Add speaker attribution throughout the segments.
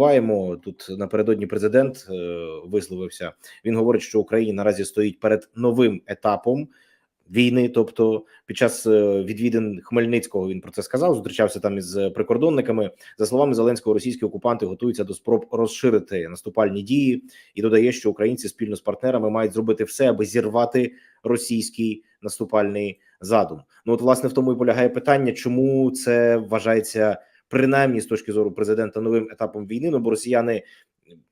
Speaker 1: Маємо тут напередодні президент е, висловився. Він говорить, що Україна наразі стоїть перед новим етапом війни. Тобто, під час е, відвідин Хмельницького він про це сказав. Зустрічався там із прикордонниками. За словами Зеленського, російські окупанти готуються до спроб розширити наступальні дії і додає, що українці спільно з партнерами мають зробити все, аби зірвати російський наступальний задум. Ну от власне в тому і полягає питання, чому це вважається принаймні з точки зору президента новим етапом війни. Ну бо росіяни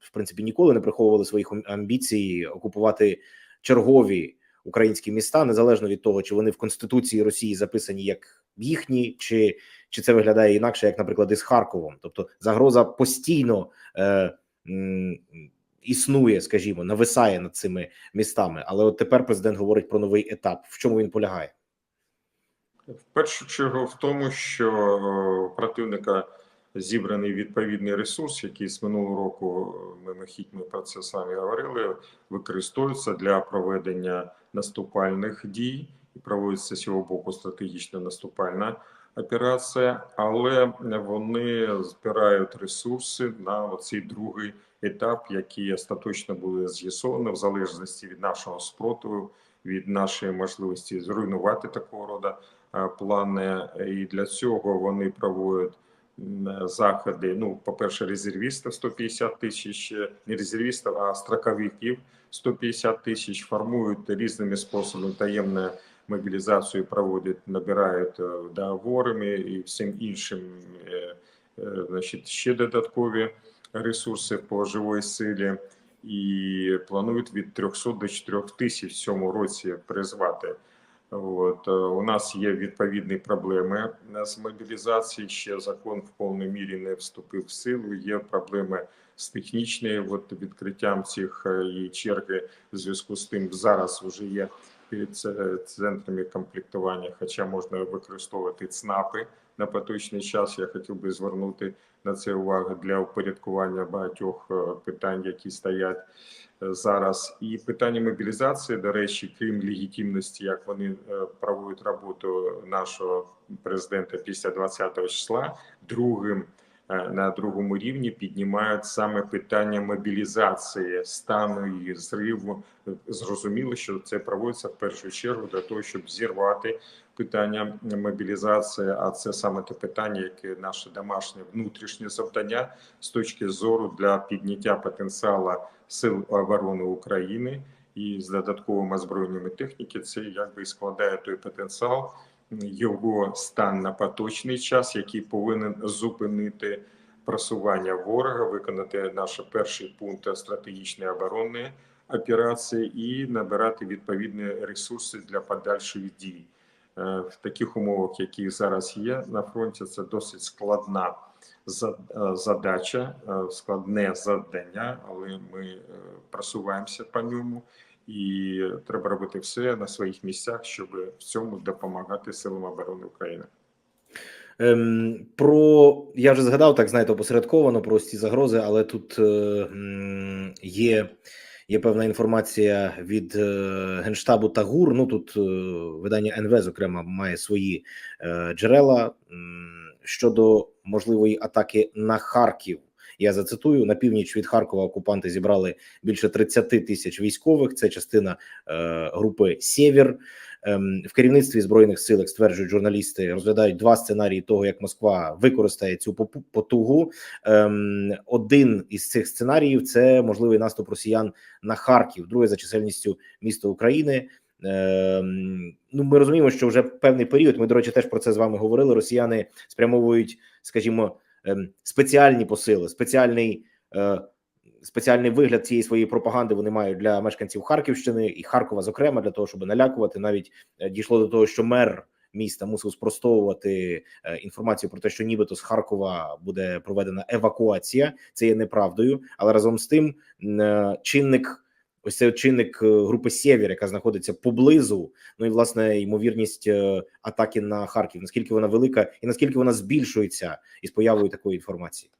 Speaker 1: в принципі ніколи не приховували своїх амбіцій окупувати чергові українські міста, незалежно від того, чи вони в конституції Росії записані як їхні, чи чи це виглядає інакше, як, наприклад, із Харковом. Тобто загроза постійно е, існує, скажімо, нависає над цими містами. Але от тепер президент говорить про новий етап. В чому він полягає?
Speaker 2: В першу чергу в тому, що е, противника зібраний відповідний ресурс, який з минулого року е, ми про це самі говорили, використовується для проведення наступальних дій і проводиться з цього боку стратегічна наступальна операція, але вони збирають ресурси на оцей другий етап, який остаточно буде з'ясовано в залежності від нашого спротиву, від нашої можливості зруйнувати такого роду плани. І для цього вони проводять заходи. Ну, по-перше, резервістів 150 тисяч, не резервістів, а строковиків 150 тисяч формують різними способами таємну мобілізацію проводять, набирають е, договорами і всім іншим, е, е, значить, ще додаткові ресурси по живої силі. І планують від 300 до 4 тисяч в цьому році призвати. От у нас є відповідні проблеми з мобілізації. Ще закон в повній мірі не вступив в силу. Є проблеми з технічною от відкриттям цих і черги в зв'язку з тим. Зараз вже є перед центрами комплектування, хоча можна використовувати ЦНАПи на поточний час. Я хотів би звернути на це увагу для упорядкування багатьох питань, які стоять зараз. І питання мобілізації, до речі, крім легітимності, як вони проводять роботу нашого президента після 20 числа, другим. На другому рівні піднімають саме питання мобілізації стану і зриву. Зрозуміло, що це проводиться в першу чергу для того, щоб зірвати питання мобілізації. А це саме те питання, яке наше домашнє внутрішнє завдання з точки зору для підняття потенціалу сил оборони України і з додатковими озброєннями техніки. Це якби складає той потенціал його стан на поточний час, який повинен зупинити просування ворога, виконати наш перший пункт стратегічної оборонної операції і набирати відповідні ресурси для подальших дій е, в таких умовах, які зараз є на фронті. Це досить складна е, задача, е, складне завдання, але ми просуваємося по ньому і треба робити все на своїх місцях, щоб в цьому допомагати силам оборони України.
Speaker 1: Ем, Про я вже згадав так, знаєте, опосередковано про ці загрози, але тут е, є є певна інформація від е, генштабу та ГУР. Ну тут е, видання НВ, зокрема, має свої е, джерела щодо можливої атаки на Харків. Я зацитую на північ від Харкова. Окупанти зібрали більше 30 тисяч військових. Це частина е, групи Сєвєр. Ем, в керівництві збройних сил стверджують журналісти, розглядають два сценарії того, як Москва використає цю потугу. Ем, один із цих сценаріїв це можливий наступ росіян на Харків, друге за чисельністю міста України. Ем, ну, ми розуміємо, що вже певний період. Ми до речі, теж про це з вами говорили. Росіяни спрямовують, скажімо, спеціальні посили, спеціальний. Е, спеціальний вигляд цієї своєї пропаганди вони мають для мешканців Харківщини і Харкова, зокрема, для того, щоб налякувати. Навіть е, дійшло до того, що мер міста мусив спростовувати е, інформацію про те, що нібито з Харкова буде проведена евакуація. Це є неправдою, але разом з тим чинник. Ось цей чинник групи Сєвєр, яка знаходиться поблизу. Ну і власне ймовірність атаки на Харків. Наскільки вона велика, і наскільки вона збільшується із появою такої інформації?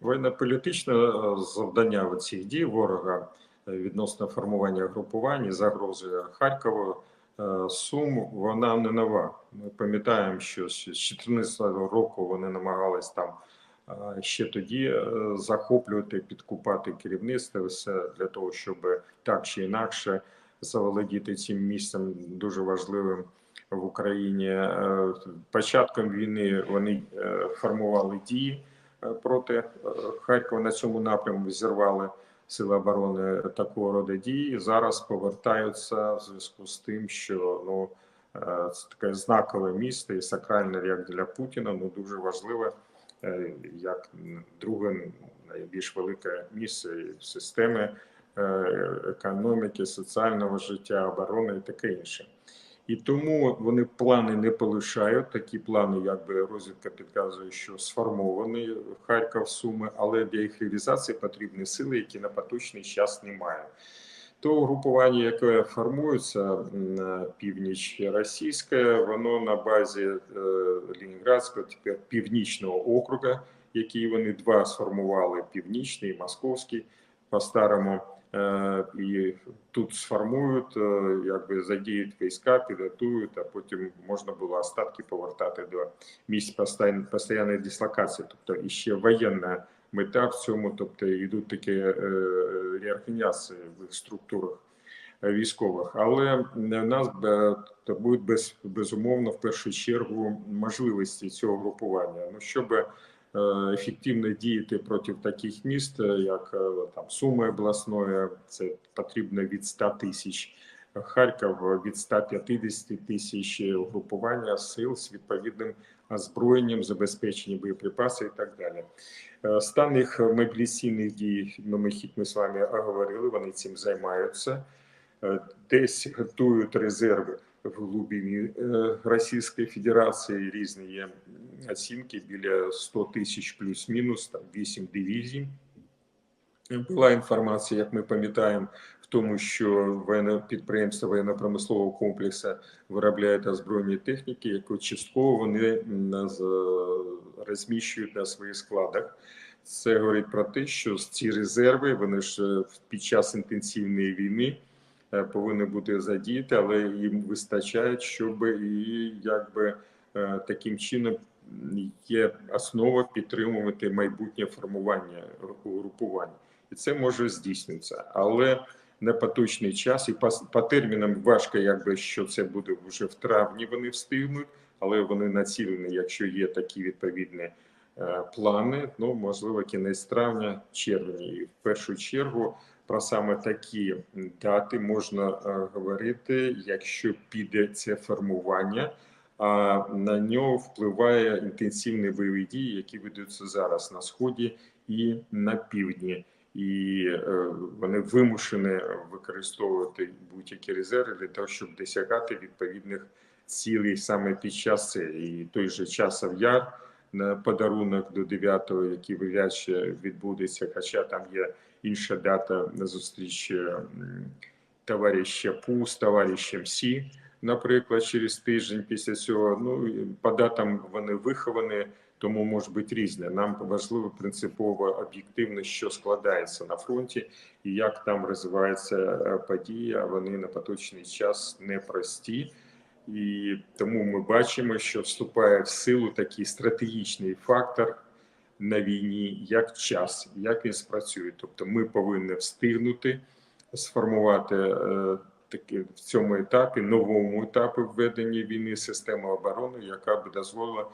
Speaker 2: Воєнно-політичне е, завдання цих дій ворога е, відносно формування групувань загрози Харкова е, Сум, вона не нова. Ми пам'ятаємо, що з 2014 року вони намагались там ще тоді е, захоплювати, підкупати керівництво, все для того, щоб так чи інакше заволодіти цим місцем дуже важливим в Україні. Е, Початком війни вони е, формували дії проти Харкова на цьому напрямку, зірвали сили оборони такого роду дії. Зараз повертаються в зв'язку з тим, що ну це таке знакове місто і сакральне як для Путіна, ну дуже важливе як друге найбільш велике місце системи е, економіки, соціального життя, оборони і таке інше. І тому вони плани не полишають. Такі плани, якби розвідка підказує, що сформовані Харків, Суми, але для їх реалізації потрібні сили, які на поточний час немає. То угрупування, яке формується на північ російське, воно на базі е, тепер північного округа, який вони два сформували: північний і московський по-старому. Е, І тут сформують, е, якби задіють війська, підготують, а потім можна було остатки повертати до місць постійн- постійної дислокації. Тобто іще воєнна мета в цьому, тобто йдуть такі е, реорганізації в структурах е, військових. Але нас е, то будуть без, безумовно в першу чергу можливості цього групування. Ну щоб е, ефективно діяти проти таких міст, е, як е, там Суми обласної, це потрібно від 100 тисяч. Харків від 150 тисяч угрупування сил з відповідним озброєнням, забезпечення боєприпасів і так далі. Е, Стан їх мобілізаційних дій ну, ми з вами говорили, вони цим займаються. Е, Десь готують резерви в глибині е, Російської Федерації. Різні є оцінки біля 100 тисяч плюс-мінус, там 8 дивізій. Була інформація, як ми пам'ятаємо, в тому, що підприємство воєнно-промислового комплексу виробляють озброєні техніки, яку частково вони розміщують на своїх складах. Це говорить про те, що ці резерви вони ж е, під час інтенсивної війни е, повинні бути задіяті, але їм вистачає, щоб і якби е, таким чином є основа підтримувати майбутнє формування угрупувань і це може здійснитися, але на поточний час і по, по термінам важко, якби що це буде вже в травні. Вони встигнуть, але вони націлені, якщо є такі відповідні е, плани. Ну можливо, кінець травня, червня, і в першу чергу. Про саме такі дати можна е, говорити, якщо піде це формування, а на нього впливає інтенсивні бойові дії, які ведуться зараз на сході і на півдні і е, вони вимушені використовувати будь-які резерви для того, щоб досягати відповідних цілей саме під час це. І той же часов яр на подарунок до 9-го, який вряд відбудеться, хоча там є інша дата на зустріч товариша Пу з товаришем Сі, наприклад, через тиждень після цього. Ну по датам вони виховані. Тому може бути різне. Нам важливо принципово об'єктивно, що складається на фронті, і як там розвиваються е, події. Вони на поточний час непрості. І тому ми бачимо, що вступає в силу такий стратегічний фактор на війні, як час, як він спрацює. Тобто, ми повинні встигнути сформувати е, таки в цьому етапі, новому етапі введення війни систему оборони, яка б дозволила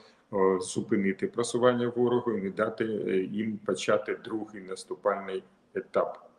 Speaker 2: зупинити просування ворогу і не дати е, їм почати другий наступальний етап.